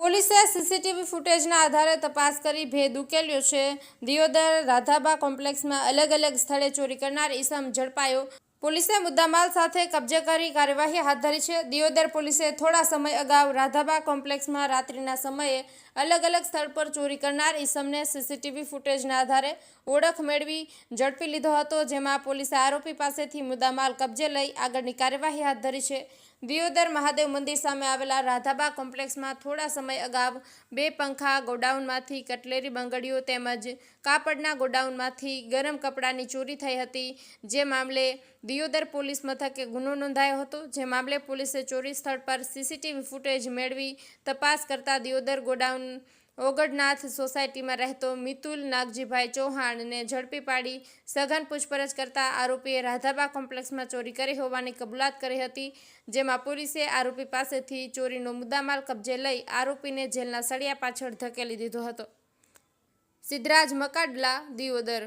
પોલીસે સીસીટીવી ફૂટેજના આધારે તપાસ કરી ભેદ ઉકેલ્યો છે. દિયોદર રાધાબા કોમ્પ્લેક્સમાં અલગ અલગ સ્થળે ચોરી કરનાર ઈસમ ઝડપાયો પોલીસે મુદ્દામાલ સાથે કબજે કરી કાર્યવાહી હાથ ધરી છે. દિયોદર પોલીસે થોડા સમય અગાઉ રાધાબા કોમ્પ્લેક્સમાં રાત્રિના સમયે અલગ અલગ સ્થળ પર ચોરી કરનાર ઈસમને સીસીટીવી ફૂટેજના આધારે ઓળખ મેળવી ઝડપી લીધો હતો, જેમાં પોલીસે આરોપી પાસેથી મુદ્દામાલ કબજે લઈ આગળની કાર્યવાહી હાથ ધરી છે. દિયોદર મહાદેવ મંદિર સામે આવેલા રાધાબા કોમ્પ્લેક્સમાં થોડા સમય અગાઉ બે પંખા ગોડાઉનમાંથી કટલેરી બંગડીઓ તેમજ કાપડના ગોડાઉનમાંથી ગરમ કપડાની ચોરી થઈ હતી. જે મામલે દિયોદર પોલીસ મથકે ગુનો નોંધાયો હતો. જે મામલે પોલીસે ચોરી સ્થળ પર સીસીટીવી ફૂટેજ મેળવી તપાસ કરતા દિયોદર ગોડાઉન ઓગડનાથ સોસાયટીમાં રહેતો મિતુલ નાગજીભાઈ ચૌહાણને ઝડપી પાડી સઘન પૂછપરછ કરતા આરોપીએ રાધાબા કોમ્પ્લેક્સમાં ચોરી કરી હોવાની કબૂલાત કરી હતી, જેમાં પોલીસે આરોપી પાસેથી ચોરીનો મુદ્દામાલ કબજે લઈ આરોપીને જેલના સળિયા પાછળ ધકેલી દીધો હતો. સિદ્ધરાજ મકાડલા, દિયોદર.